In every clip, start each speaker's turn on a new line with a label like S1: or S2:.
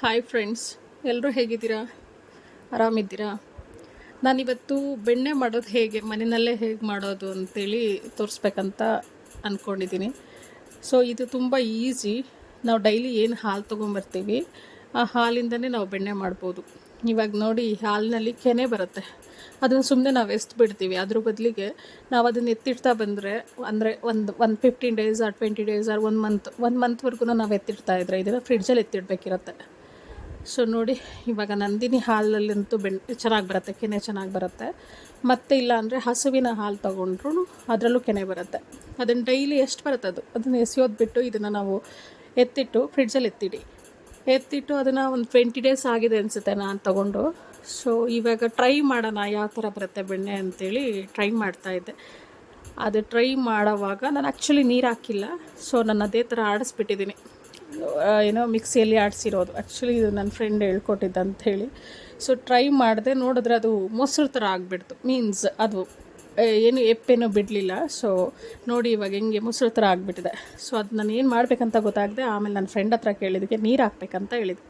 S1: Hi friends ಎಲ್ಲರೂ ಹೇಗಿದ್ದೀರಾ? ಆರಾಮಿದ್ದೀರಾ? ನಾನಿವತ್ತು ಬೆಣ್ಣೆ ಮಾಡೋದು ಹೇಗೆ, ಮನೆಯಲ್ಲೇ ಹೇಗೆ ಮಾಡೋದು ಅಂತೇಳಿ ತೋರಿಸ್ಬೇಕಂತ ಅಂದ್ಕೊಂಡಿದ್ದೀನಿ ಸೊ ಇದು ತುಂಬ ಈಸಿ ನಾವು ಡೈಲಿ ಏನು ಹಾಲು ತೊಗೊಂಬರ್ತೀವಿ, ಆ ಹಾಲಿಂದನೇ ನಾವು ಬೆಣ್ಣೆ ಮಾಡ್ಬೋದು. ಇವಾಗ ನೋಡಿ ಹಾಲಿನಲ್ಲಿ ಕೆನೆ ಬರುತ್ತೆ. ಅದನ್ನು ಸುಮ್ಮನೆ ನಾವು ಎಸ್ತು ಬಿಡ್ತೀವಿ. ಅದ್ರ ಬದಲಿಗೆ ನಾವು ಅದನ್ನು ಎತ್ತಿಡ್ತಾ ಬಂದರೆ, ಅಂದರೆ ಒಂದು ಒಂದು fifteen days or twenty days or one month one ಮಂತ್ವರೆಗೂ ನಾವು ಎತ್ತಿಡ್ತಾ ಇದ್ರೆ, ಇದನ್ನು ಫ್ರಿಡ್ಜಲ್ಲಿ ಎತ್ತಿಡ್ಬೇಕಿರತ್ತೆ. ಸೊ ನೋಡಿ, ಇವಾಗ ನಂದಿನಿ ಹಾಲಲ್ಲಂತೂ ಬೆಣ್ಣೆ ಚೆನ್ನಾಗಿ ಬರುತ್ತೆ, ಕೆನೆ ಚೆನ್ನಾಗಿ ಬರುತ್ತೆ. ಮತ್ತು ಇಲ್ಲ ಅಂದರೆ ಹಸುವಿನ ಹಾಲು ತೊಗೊಂಡ್ರು, ಅದರಲ್ಲೂ ಕೆನೆ ಬರುತ್ತೆ. ಅದನ್ನು ಡೈಲಿ ಎಷ್ಟು ಬರುತ್ತೆ ಅದು? ಅದನ್ನು ಎಸೆಯೋದು ಬಿಟ್ಟು ಇದನ್ನು ನಾವು ಎತ್ತಿಟ್ಟು ಫ್ರಿಡ್ಜಲ್ಲಿ ಎತ್ತಿಡಿ. ಎತ್ತಿಟ್ಟು ಅದನ್ನು ಒಂದು ಟ್ವೆಂಟಿ ಡೇಸ್ ಆಗಿದೆ ಅನಿಸುತ್ತೆ ನಾನು ತೊಗೊಂಡು. ಸೊ ಇವಾಗ ಟ್ರೈ ಮಾಡೋಣ, ಯಾವ ಥರ ಬರುತ್ತೆ ಬೆಣ್ಣೆ ಅಂತೇಳಿ ಟ್ರೈ ಮಾಡ್ತಾಯಿದ್ದೆ ಅದು ಟ್ರೈ ಮಾಡೋವಾಗ ನಾನು ಆ್ಯಕ್ಚುಲಿ ನೀರು ಹಾಕಿಲ್ಲ. ಸೊ ನಾನು ಅದೇ ಥರ ಆಡಿಸ್ಬಿಟ್ಟಿದ್ದೀನಿ. ಏನೋ ಮಿಕ್ಸಿಯಲ್ಲಿ ಆಡಿಸಿರೋದು. ಆ್ಯಕ್ಚುಲಿ ಇದು ನನ್ನ ಫ್ರೆಂಡ್ ಹೇಳ್ಕೊಟ್ಟಿದ್ದ ಅಂತ ಹೇಳಿ ಸೊ ಟ್ರೈ ಮಾಡಿದೆ, ನೋಡಿದ್ರೆ ಅದು ಮೊಸರು ಥರ ಆಗಿಬಿಡ್ತು. ಮೀನ್ಸ್ ಅದು ಏನು ಎಪ್ಪೇನೂ ಬಿಡಲಿಲ್ಲ. ಸೊ ನೋಡಿ ಇವಾಗ ಹೆಂಗೆ ಮೊಸರು ಥರ ಆಗಿಬಿಟ್ಟಿದೆ. ಸೊ ಅದು ನಾನು ಏನು ಮಾಡಬೇಕಂತ ಗೊತ್ತಾಗದೆ, ಆಮೇಲೆ ನನ್ನ ಫ್ರೆಂಡ್ ಹತ್ರ ಕೇಳಿದ್ದಕ್ಕೆ ನೀರು ಹಾಕ್ಬೇಕಂತ ಹೇಳಿದ್ದು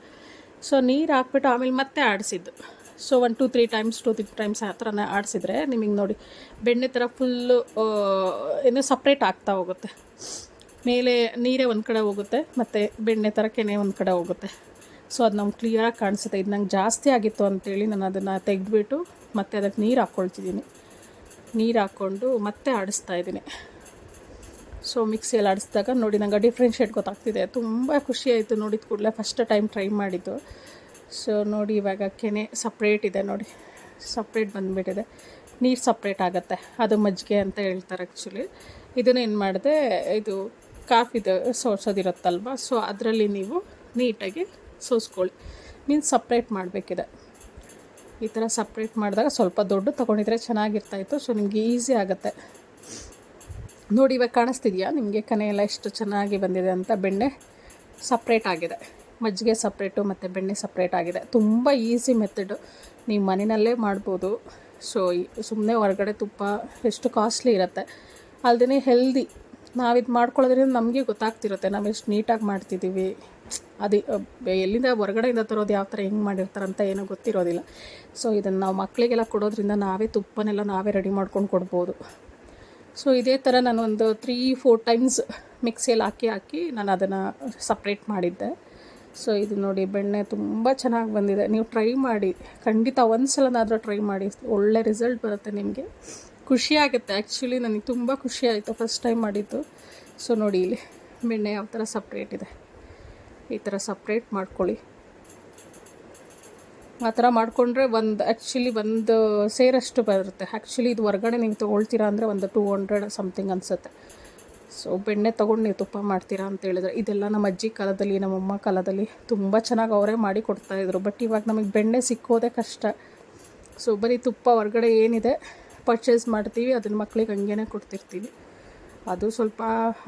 S1: ಸೊ ನೀರು ಹಾಕ್ಬಿಟ್ಟು ಆಮೇಲೆ ಮತ್ತೆ ಆಡಿಸಿದ್ದು. So one two three times two three times ಆ ಥರನೇ ಆಡಿಸಿದ್ರೆ ನಿಮಗೆ ನೋಡಿ ಬೆಣ್ಣೆ ಥರ ಫುಲ್ಲು ಏನು ಸಪ್ರೇಟ್ ಆಗ್ತಾ ಹೋಗುತ್ತೆ. ಮೇಲೆ ನೀರೇ ಒಂದು ಕಡೆ ಹೋಗುತ್ತೆ, ಮತ್ತು ಬೆಣ್ಣೆ ಥರ ಕೆನೆ ಒಂದು ಕಡೆ ಹೋಗುತ್ತೆ. ಸೊ ಅದು ನಮ್ಗೆ ಕ್ಲಿಯರಾಗಿ ಕಾಣಿಸುತ್ತೆ. ಇದು ನಂಗೆ ಜಾಸ್ತಿ ಆಗಿತ್ತು ಅಂತೇಳಿ ನಾನು ಅದನ್ನು ತೆಗೆದ್ಬಿಟ್ಟು ಮತ್ತೆ ಅದಕ್ಕೆ ನೀರು ಹಾಕ್ಕೊಳ್ತಿದ್ದೀನಿ ನೀರು ಹಾಕ್ಕೊಂಡು ಮತ್ತೆ ಆಡಿಸ್ತಾ ಇದ್ದೀನಿ. ಸೊ ಮಿಕ್ಸಿಯಲ್ಲಿ ಆಡಿಸಿದಾಗ ನೋಡಿ ನಂಗೆ ಡಿಫ್ರೆನ್ಷಿಯೇಟ್ ಗೊತ್ತಾಗ್ತಿದೆ. ತುಂಬ ಖುಷಿ ಆಯಿತು ನೋಡಿದ ಕೂಡಲೇ ಫಸ್ಟ್ ಟೈಮ್ ಟ್ರೈ ಮಾಡಿದ್ದು. ಸೊ ನೋಡಿ ಇವಾಗ ಕೆನೆ ಸಪ್ರೇಟ್ ಇದೆ ನೋಡಿ. ಸಪ್ರೇಟ್ ಬಂದುಬಿಟ್ಟಿದೆ. ನೀರು ಸಪ್ರೇಟ್ ಆಗುತ್ತೆ. ಅದು ಮಜ್ಜಿಗೆ ಅಂತ ಹೇಳ್ತಾರೆ ಆ್ಯಕ್ಚುಲಿ ಇದನ್ನು ಏನು ಮಾಡಿದೆ, ಇದು ಕಾಫಿದು ಸೋಸೋದಿರುತ್ತಲ್ವ ಸೊ ಅದರಲ್ಲಿ ನೀವು ನೀಟಾಗಿ ಸೋಸ್ಕೊಳ್ಳಿ. ಮೀನ್ಸ್ ಸಪ್ರೇಟ್ ಮಾಡಬೇಕಿದೆ. ಈ ಥರ ಸಪ್ರೇಟ್ ಮಾಡಿದಾಗ ಸ್ವಲ್ಪ ದೊಡ್ಡ ತೊಗೊಂಡಿದ್ರೆ ಚೆನ್ನಾಗಿರ್ತಾಯಿತ್ತು. ಸೊ ನಿಮಗೆ ಈಸಿ ಆಗುತ್ತೆ. ನೋಡಿ, ಇವಾಗ ಕಾಣಿಸ್ತಿದೆಯಾ? ನಿಮಗೆ ಕನೆಯೆಲ್ಲ ಎಷ್ಟು ಚೆನ್ನಾಗಿ ಬಂದಿದೆ ಅಂತ ಬೆಣ್ಣೆ ಸಪ್ರೇಟ್ ಆಗಿದೆ. ಮಜ್ಜಿಗೆ ಸಪ್ರೇಟು ಮತ್ತು ಬೆಣ್ಣೆ ಸಪ್ರೇಟ್ ಆಗಿದೆ. ತುಂಬ ಈಸಿ ಮೆಥಡು ನೀವು ಮನೆಯಲ್ಲೇ ಮಾಡ್ಬೋದು. ಸೊ ಸುಮ್ಮನೆ ಹೊರಗಡೆ ತುಪ್ಪ ಎಷ್ಟು ಕಾಸ್ಟ್ಲಿ ಇರುತ್ತೆ. ಅಲ್ಲದೇ ಹೆಲ್ದಿ ನಾವಿದು ಮಾಡ್ಕೊಳ್ಳೋದ್ರಿಂದ ನಮಗೆ ಗೊತ್ತಾಗ್ತಿರುತ್ತೆ. ನಾವು ಎಷ್ಟು ನೀಟಾಗಿ ಮಾಡ್ತಿದ್ದೀವಿ ಅದು ಎಲ್ಲಿಂದ ಹೊರಗಡೆಯಿಂದ ತರೋದು ಯಾವ ಥರ ಹೆಂಗೆ ಮಾಡಿರ್ತಾರಂತ ಏನೋ ಗೊತ್ತಿರೋದಿಲ್ಲ. ಸೊ ಇದನ್ನು ನಾವು ಮಕ್ಕಳಿಗೆಲ್ಲ ಕೊಡೋದ್ರಿಂದ ನಾವೇ ತುಪ್ಪನೆಲ್ಲ ನಾವೇ ರೆಡಿ ಮಾಡ್ಕೊಂಡು ಕೊಡ್ಬೋದು. ಸೊ ಇದೇ ಥರ ನಾನು ಒಂದು ತ್ರೀ ಫೋರ್ ಟೈಮ್ಸ್ ಮಿಕ್ಸಿಯಲ್ಲಿ ಹಾಕಿ ಹಾಕಿ ನಾನು ಅದನ್ನು ಸಪ್ರೇಟ್ ಮಾಡಿದ್ದೆ. ಸೊ ಇದು ನೋಡಿ ಬೆಣ್ಣೆ ತುಂಬ ಚೆನ್ನಾಗಿ ಬಂದಿದೆ. ನೀವು ಟ್ರೈ ಮಾಡಿ, ಖಂಡಿತ ಒಂದು ಸಲನಾದರೂ ಟ್ರೈ ಮಾಡಿ. ಒಳ್ಳೆ ರಿಸಲ್ಟ್ ಬರುತ್ತೆ ನಿಮಗೆ. ಖುಷಿ ಆಗುತ್ತೆ ಆ್ಯಕ್ಚುಲಿ ನನಗೆ ತುಂಬ ಖುಷಿ ಆಯಿತು ಫಸ್ಟ್ ಟೈಮ್ ಮಾಡಿದ್ದು. ಸೊ ನೋಡಿ ಇಲ್ಲಿ, ಬೆಣ್ಣೆ ಯಾವ ಥರ ಸಪ್ರೇಟ್ ಇದೆ. ಈ ಥರ ಸಪ್ರೇಟ್ ಮಾಡ್ಕೊಳ್ಳಿ. ಆ ಥರ ಮಾಡಿಕೊಂಡ್ರೆ ಒಂದು ಆ್ಯಕ್ಚುಲಿ ಒಂದು ಸೇರಷ್ಟು ಬರುತ್ತೆ. ಆ್ಯಕ್ಚುಲಿ ಇದು ಹೊರಗಡೆ ನೀವು ತೊಗೊಳ್ತೀರಾ ಅಂದರೆ ಒಂದು ಟೂ ಹಂಡ್ರೆಡ್ ಸಮಥಿಂಗ್ ಅನಿಸುತ್ತೆ. ಸೊ ಬೆಣ್ಣೆ ತೊಗೊಂಡು ನೀವು ತುಪ್ಪ ಮಾಡ್ತೀರಾ ಅಂತ ಹೇಳಿದ್ರೆ, ಇದೆಲ್ಲ ನಮ್ಮ ಅಜ್ಜಿ ಕಾಲದಲ್ಲಿ ನಮ್ಮಮ್ಮ ಕಾಲದಲ್ಲಿ ತುಂಬ ಚೆನ್ನಾಗಿ ಅವರೇ ಮಾಡಿ ಕೊಡ್ತಾಯಿದ್ರು ಬಟ್ ಇವಾಗ ನಮಗೆ ಬೆಣ್ಣೆ ಸಿಕ್ಕೋದೇ ಕಷ್ಟ. ಸೊ ಬರೀ ತುಪ್ಪ ಹೊರಗಡೆ ಏನಿದೆ ಪರ್ಚೇಸ್ ಮಾಡ್ತೀವಿ ಅದನ್ನ ಮಕ್ಳಿಗೆ ಹಂಗೇನೆ ಕೊಡ್ತಿರ್ತೀವಿ. ಅದು ಸ್ವಲ್ಪ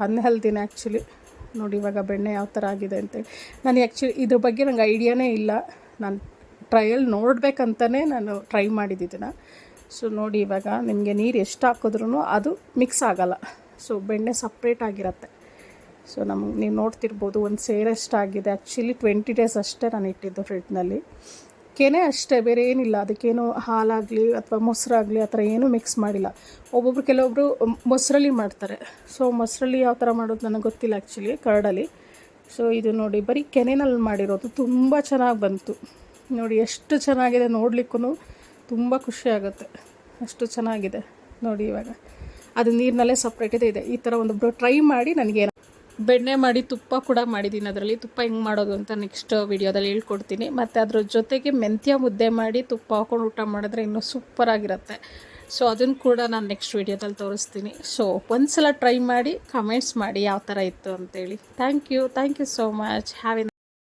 S1: ಅನ್ಹೆಲ್ದಿನ ಆ್ಯಕ್ಚುಲಿ ನೋಡಿ ಇವಾಗ ಬೆಣ್ಣೆ ಯಾವ ಥರ ಆಗಿದೆ ಅಂತೇಳಿ ನಾನು ಆ್ಯಕ್ಚುಲಿ ಇದ್ರ ಬಗ್ಗೆ ನಂಗೆ ಐಡಿಯಾನೇ ಇಲ್ಲ. ನಾನು ಟ್ರಯಲ್ ನೋಡಬೇಕಂತಲೇ ನಾನು ಟ್ರೈ ಮಾಡಿದ್ದಿದ್ದನ್ನು ಸೊ ನೋಡಿ ಇವಾಗ ನಿಮಗೆ ನೀರು ಎಷ್ಟು ಹಾಕಿದ್ರೂ ಅದು ಮಿಕ್ಸ್ ಆಗೋಲ್ಲ. ಸೊ ಬೆಣ್ಣೆ ಸಪ್ರೇಟ್ ಆಗಿರತ್ತೆ. ಸೊ ನಮ್ಗೆ ನೀವು ನೋಡ್ತಿರ್ಬೋದು ಒಂದು ಸೇರಷ್ಟಾಗಿದೆ ಆ್ಯಕ್ಚುಲಿ ಟ್ವೆಂಟಿ ಡೇಸ್ ಅಷ್ಟೇ ನಾನು ಇಟ್ಟಿದ್ದು ಫ್ರಿಡ್ಜ್ನಲ್ಲಿ ಕೆನೆ ಅಷ್ಟೇ, ಬೇರೆ ಏನಿಲ್ಲ. ಅದಕ್ಕೇನು ಹಾಲಾಗಲಿ ಅಥವಾ ಮೊಸರಾಗಲಿ ಆ ಥರ ಏನೂ ಮಿಕ್ಸ್ ಮಾಡಿಲ್ಲ. ಒಬ್ಬೊಬ್ರು ಕೆಲವೊಬ್ಬರು ಮೊಸರಲ್ಲಿ ಮಾಡ್ತಾರೆ. ಸೊ ಮೊಸರಲ್ಲಿ ಯಾವ ಥರ ಮಾಡೋದು ನನಗೆ ಗೊತ್ತಿಲ್ಲ ಆ್ಯಕ್ಚುಲಿ ಕರ್ಡಲ್ಲಿ. ಸೊ ಇದು ನೋಡಿ, ಬರೀ ಕೆನೆನಲ್ಲಿ ಮಾಡಿರೋದು ತುಂಬ ಚೆನ್ನಾಗಿ ಬಂತು. ನೋಡಿ, ಎಷ್ಟು ಚೆನ್ನಾಗಿದೆ ನೋಡಲಿಕ್ಕೂ ತುಂಬ ಖುಷಿ ಆಗುತ್ತೆ. ಅಷ್ಟು ಚೆನ್ನಾಗಿದೆ. ನೋಡಿ ಇವಾಗ. ಅದು ನೀರಿನಲ್ಲೇ ಸಪ್ರೇಟ್ ಇದೆ. ಇದೆ ಈ ಥರ ಒಂದು ಟ್ರೈ ಮಾಡಿ ನನಗೆ ಬೆಣ್ಣೆ ಮಾಡಿ ತುಪ್ಪ ಕೂಡ ಮಾಡಿದ್ದೀನಿ ಅದರಲ್ಲಿ. ತುಪ್ಪ ಹೆಂಗೆ ಮಾಡೋದು ಅಂತ ನೆಕ್ಸ್ಟ್ ವೀಡಿಯೋದಲ್ಲಿ ಹೇಳ್ಕೊಡ್ತೀನಿ. ಮತ್ತು ಅದ್ರ ಜೊತೆಗೆ ಮೆಂತ್ಯ ಮುದ್ದೆ ಮಾಡಿ ತುಪ್ಪ ಹಾಕೊಂಡು ಊಟ ಮಾಡಿದ್ರೆ ಇನ್ನೂ ಸೂಪರಾಗಿರುತ್ತೆ ಸೊ ಅದನ್ನು ಕೂಡ ನಾನು ನೆಕ್ಸ್ಟ್ ವೀಡಿಯೋದಲ್ಲಿ ತೋರಿಸ್ತೀನಿ. ಸೊ ಒಂದು ಸಲ ಟ್ರೈ ಮಾಡಿ ಕಮೆಂಟ್ಸ್ ಮಾಡಿ ಯಾವ ಥರ ಇತ್ತು ಅಂತೇಳಿ. Thank you thank you so much have a